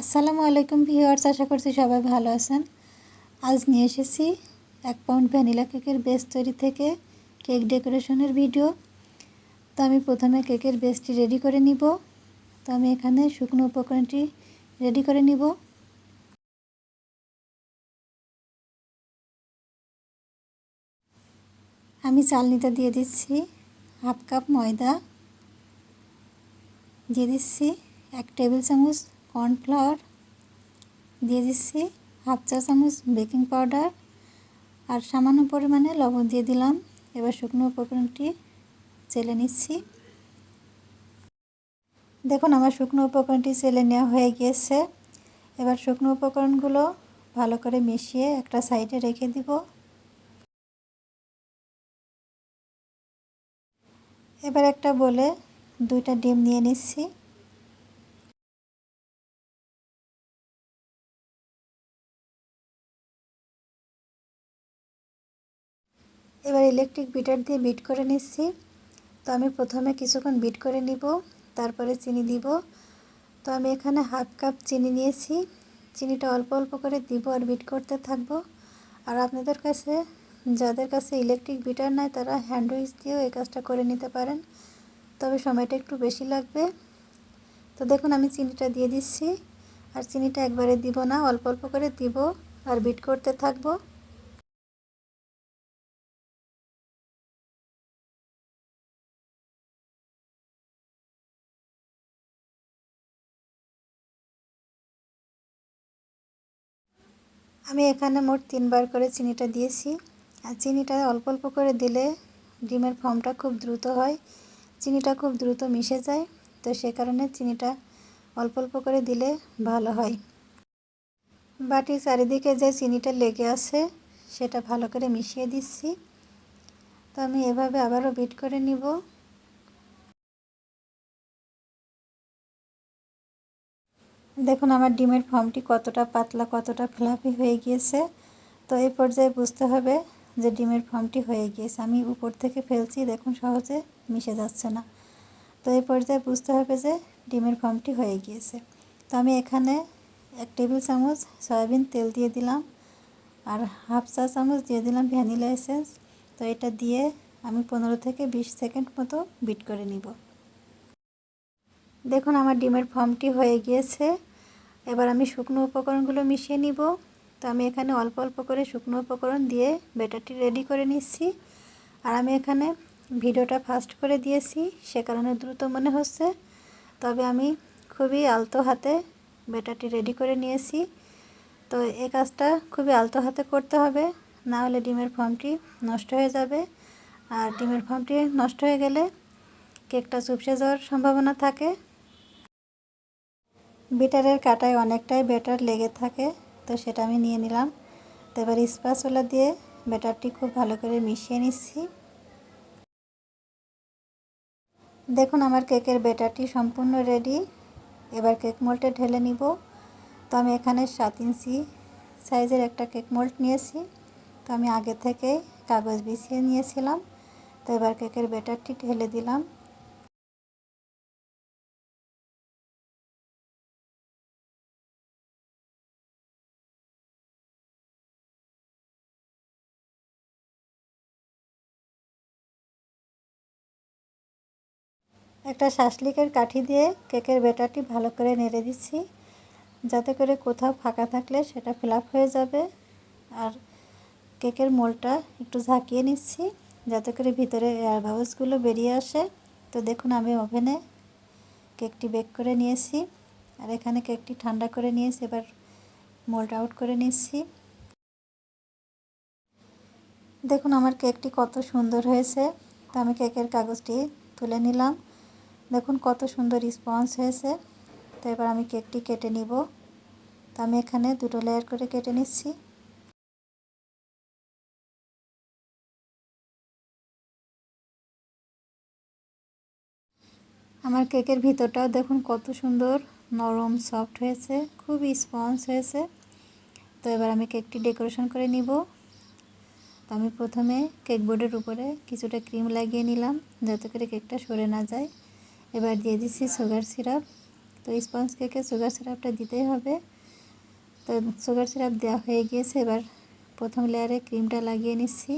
আসসালামু আলাইকুম ভিউয়ার্স, আশা করছি সবাই ভালো আছেন। আজ নিয়ে এসেছি এক পাউন্ড ভ্যানিলা কেকের বেস তৈরি থেকে কেক ডেকোরেশনের ভিডিও। তো আমি প্রথমে কেকের বেসটি রেডি করে নিব। তো আমি এখানে শুকনো উপকরণটি রেডি করে নিব। আমি চালনিতে দিয়ে দিচ্ছি হাফ কাপ ময়দা। দিয়ে দিচ্ছি এক টেবিল চামচ কর্নফ্লাওয়ার দিয়ে দিচ্ছি হাফ চা চামচ বেকিং পাউডার আর সামান্য পরিমাণে লবণ দিয়ে দিলাম। এবার শুকনো উপকরণটি চেলে নিচ্ছি। দেখুন, আমার শুকনো উপকরণটি চেলে নেওয়া হয়ে গিয়েছে। এবার শুকনো উপকরণগুলো ভালো করে মিশিয়ে একটা সাইডে রেখে দিব। এবার একটা বলে দুইটা ডিম নিয়ে নিচ্ছি। এবার ইলেকট্রিক বিটার দিয়ে বিট করে নিচ্ছি। তো আমি প্রথমে কিছুক্ষণ বিট করে নিব, তারপরে চিনি দিব। তো আমি এখানে হাফ কাপ চিনি নিয়েছি। চিনিটা অল্প অল্প করে দিব আর বিট করতে থাকব। আর আপনাদের কাছে, যাদের কাছে ইলেকট্রিক বিটার নাই, তারা হ্যান্ড উইচ দিয়েও এই কাজটা করে নিতে পারেন। তবে সময়টা একটু বেশি লাগবে। তো দেখুন, আমি চিনিটা দিয়ে দিচ্ছি। আর চিনিটা একবারে দিব না, অল্প অল্প করে দিব আর বিট করতে থাকব। আমি এখানে মোট তিনবার করে চিনিটা দিয়েছি। আর চিনিটা অল্প অল্প করে দিলে ডিমের ফর্মটা খুব দ্রুত হয়। চিনিটা খুব দ্রুত মিশে যায়, তো সে কারণে চিনিটা অল্প অল্প করে দিলে ভালো হয়। বাটির চারিদিকে যে চিনিটা লেগে আছে, সেটা ভালো করে মিশিয়ে দিচ্ছি। তো আমি এভাবে আবারও বিট করে নিব। দেখুন, আমার ডিমের ফর্মটি কতটা পাতলা, কতটা ফ্লাফি হয়ে গিয়েছে। তো এই পর্যায়ে বুঝতে হবে যে ডিমের ফর্মটি হয়ে গিয়েছে। আমি উপর থেকে ফেলছি, দেখুন, সহজে মিশে যাচ্ছে না। তো এই পর্যায়ে বুঝতে হবে যে ডিমের ফর্মটি হয়ে গিয়েছে। তো আমি এখানে এক টেবিল চামচ সয়াবিন তেল দিয়ে দিলাম আর হাফ চা চামচ দিয়ে দিলাম ভ্যানিলা এসেন্স। তো এটা দিয়ে আমি পনেরো থেকে বিশ সেকেন্ড মতো বিট করে নিব। দেখুন, আমার ডিমের ফর্মটি হয়ে গিয়েছে। এবার আমি শুকনো উপকরণগুলো মিশিয়ে নিব। তো আমি এখানে অল্প অল্প করে শুকনো উপকরণ দিয়ে ব্যাটারটি রেডি করে নিচ্ছি। আর আমি এখানে ভিডিওটা ফাস্ট করে দিয়েছি, সে কারণে দ্রুত মনে হচ্ছে। তবে আমি খুবই আলতো হাতে ব্যাটারটি রেডি করে নিয়েছি। তো এই কাজটা খুবই আলতো হাতে করতে হবে, না হলে ডিমের ফর্মটি নষ্ট হয়ে যাবে। আর ডিমের ফর্মটি নষ্ট হয়ে গেলে কেকটা চুপসে যাওয়ার সম্ভাবনা থাকে। বিটারের কাটায় অনেকটাই বেটার লেগে থাকে, তো সেটা আমি নিয়ে নিলাম। তো এবার স্পাচুলা দিয়ে ব্যাটারটি খুব ভালো করে মিশিয়ে নিচ্ছি। দেখুন আমার কেকের ব্যাটারটি সম্পূর্ণ রেডি। এবার কেক মোল্টে ঢেলে নিব। তো আমি এখানে সাত ইঞ্চি সাইজের একটা কেক মোল্ট নিয়েছি। তো আমি আগে থেকে কাগজ বিছিয়ে নিয়েছিলাম। তো এবার কেকের ব্যাটারটি ঢেলে দিলাম। একটা শাসলিকের কাঠি দিয়ে কেকের ব্যাটারটি ভালো করে নেড়ে দিচ্ছি। যাতে করে কোথাও ফাঁকা থাকলে সেটা ফিল হয়ে যাবে। আর কেকের মোলটা একটু ঝাঁকিয়ে নিচ্ছি, যাতে করে ভিতরে এয়ার বাবলসগুলো বেরিয়ে আসে। তো দেখুন, আমি ওভেনে কেকটি বেক করে নিয়েছি। আর এখানে কেকটি ঠান্ডা করে নিয়েছি, এবার মোল্ড আউট করে নিচ্ছি। দেখুন, আমার কেকটি কত সুন্দর হয়েছে। তো আমি কেকের কাগজটি তুলে নিলাম। দেখুন কত সুন্দর স্পঞ্জ হয়েছে। তো এবার আমি কেকটি কেটে নিব। তো আমি এখানে দুটো লেয়ার করে কেটে নিচ্ছি। আমার কেকের ভিতরটাও দেখুন কত সুন্দর নরম সফট হয়েছে, খুব স্পঞ্জ হয়েছে। তো এবার আমি কেকটি ডেকোরেশন করে নিব। তো আমি প্রথমে কেক বোর্ডের উপরে কিছুটা ক্রিম লাগিয়ে নিলাম, যাতে করে কেকটা সরে না যায়। এবার দিয়ে দিচ্ছি সুগার সিরাপ তো স্পঞ্জ কেকে সুগার সিরাপটা দিতেই হবে। তো সুগার সিরাপ দেওয়া হয়ে গিয়েছে। এবার প্রথম লেয়ারে ক্রিমটা লাগিয়ে নিচ্ছি।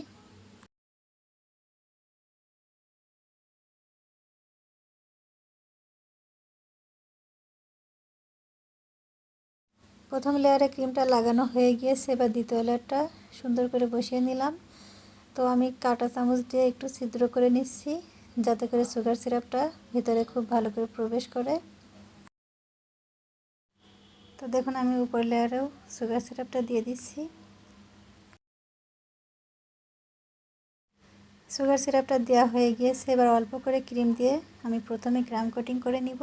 প্রথম লেয়ারে ক্রিমটা লাগানো হয়ে গিয়েছে। এবার দ্বিতীয় লেয়ারটা সুন্দর করে বসিয়ে নিলাম। তো আমি কাটা চামচ দিয়ে একটু ছিদ্র করে নিচ্ছি। যাতে করে সুগার সিরাপটা ভিতরে খুব ভালো করে প্রবেশ করে। তো দেখুন, আমি উপর লেয়ারেও সুগার সিরাপটা দিয়ে দিচ্ছি। সুগার সিরাপটা দেওয়া হয়ে গিয়েছে, এবার অল্প করে ক্রিম দিয়ে আমি প্রথমে ক্রাম কোটিং করে নিব।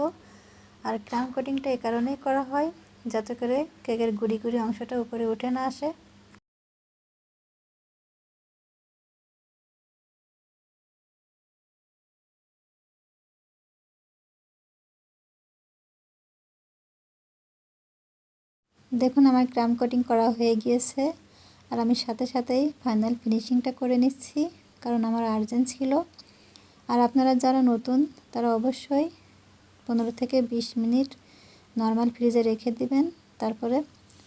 আর ক্রাম কোটিংটা এ কারণেই করা হয়, যাতে করে কেকের গুড়ি গুড়ি অংশটা উপরে উঠে না আসে। দেখুন, আমার ক্রাম কোটিং করা হয়ে গিয়েছে আর আমি সাথে সাথেই ফাইনাল ফিনিশিংটা করে নিচ্ছি, কারণ আমার আর্জেন্ট ছিল। আর আপনারা যারা নতুন, তারা অবশ্যই পনেরো থেকে বিশ মিনিট নর্মাল ফ্রিজে রেখে দিবেন, তারপরে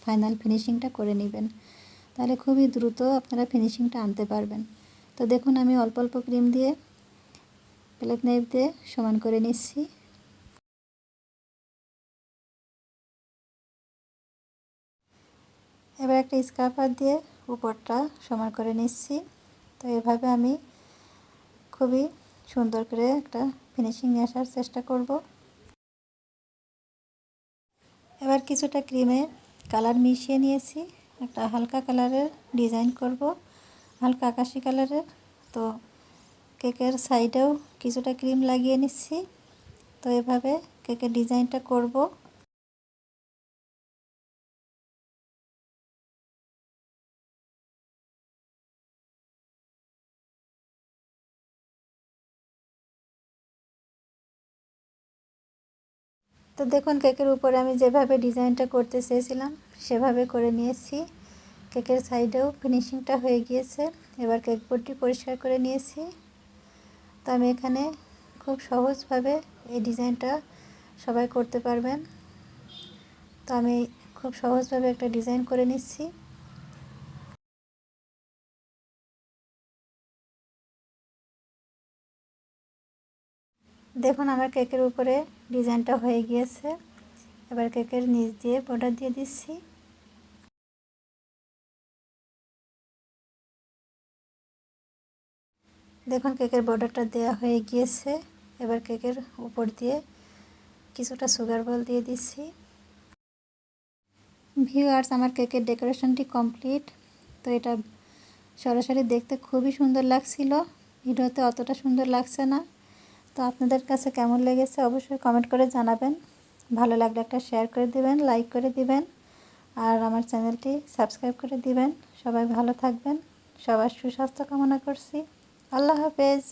ফাইনাল ফিনিশিংটা করে নেবেন। তাহলে খুবই দ্রুত আপনারা ফিনিশিংটা আনতে পারবেন। তো দেখুন, আমি অল্প অল্প ক্রিম দিয়ে প্লেট নাইফ দিয়ে সমান করে নিচ্ছি। এবার একটা স্কার্ফার দিয়ে উপরটা সমান করে নিচ্ছি। তো এভাবে আমি খুবই সুন্দর করে একটা ফিনিশিং নিয়ে আসার চেষ্টা করব। এবার কিছুটা ক্রিমে কালার মিশিয়ে নিয়েছি। একটা হালকা কালারের ডিজাইন করব। হালকা আকাশি কালারের তো কেকের সাইডেও কিছুটা ক্রিম লাগিয়ে নিচ্ছি। তো এভাবে কেকের ডিজাইনটা করব। তো দেখুন, কেকের উপরে আমি যেভাবে ডিজাইনটা করতে চেয়েছিলাম, সেভাবে করে নিয়েছি। কেকের সাইডেও ফিনিশিংটা হয়ে গিয়েছে। এবার কেক বোর্ডটি পরিষ্কার করে নিয়েছি। তো আমি এখানে খুব সহজভাবে এই ডিজাইনটা সবাই করতে পারবেন। তো আমি খুব সহজভাবে একটা ডিজাইন করে নিচ্ছি। দেখুন আমার কেকের উপরে ডিজাইনটা হয়ে গিয়েছে। এবার কেকের নিচ দিয়ে বর্ডার দিয়ে দিচ্ছি। দেখুন কেকের বর্ডারটা দেওয়া হয়ে গিয়েছে। এবার কেকের উপর দিয়ে কিছুটা সুগার বল দিয়ে দিচ্ছি। ভিউয়ার্স আমার কেকের ডেকোরেশনটি কমপ্লিট তো এটা সরাসরি দেখতে খুবই সুন্দর লাগছিল। ভিডিওতে অতটা সুন্দর লাগছে না। তো আপনাদের কাছে কেমন লেগেছে অবশ্যই কমেন্ট করে জানাবেন। ভালো লাগলে একটা শেয়ার করে দিবেন লাইক করে দিবেন, আর আমার চ্যানেলটি সাবস্ক্রাইব করে দিবেন। সবাই ভালো থাকবেন, সবার সুস্বাস্থ্য কামনা করছি। আল্লাহ হাফেজ।